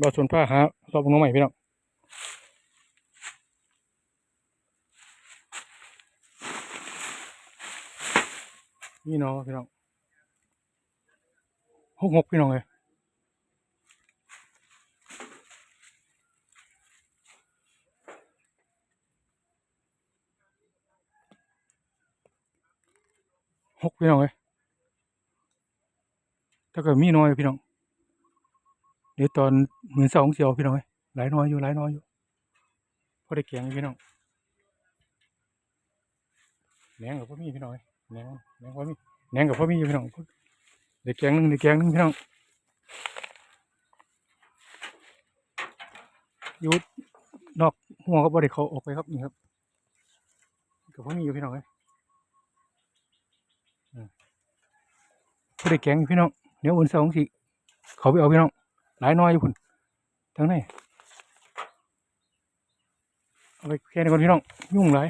บาวสวนผ้าหารอบน้องใหม่พี่น้องนี่เนาะพี่น้องหกหกพี่น้องเลยหกพี่น้องเลยถ้าเกิดมีน้อยพี่น้อง ดี๋ยวตอนหมื่นสองเสียวพี่น้อยหลายน้อยอยู่หลายน้อยอยู่พอได้เกียงอยู่พี่น้องแหนงกับพ่อมีพี่น้อยแหนงแหนงพ่อมีแหนงกับพ่อมีอยู่พี่น้องเด็กแกงหนึ่งเด็กแกงหนึ่งพี่น้องอยู่นอกหัวก็บ่ได้เขาออกไปครับนี่ครับกับพ่อมีอยู่พี่น้องเอ้ยพอได้แกงอยู่พี่น้องเดี๋ยวอุ่นสองสิเขาไปเอาพี่น้อง หลายน้อยอยู่พุ่นทั้งนี้เอาไปแค่นี้ก่อนพี่น้องยุ่งหลาย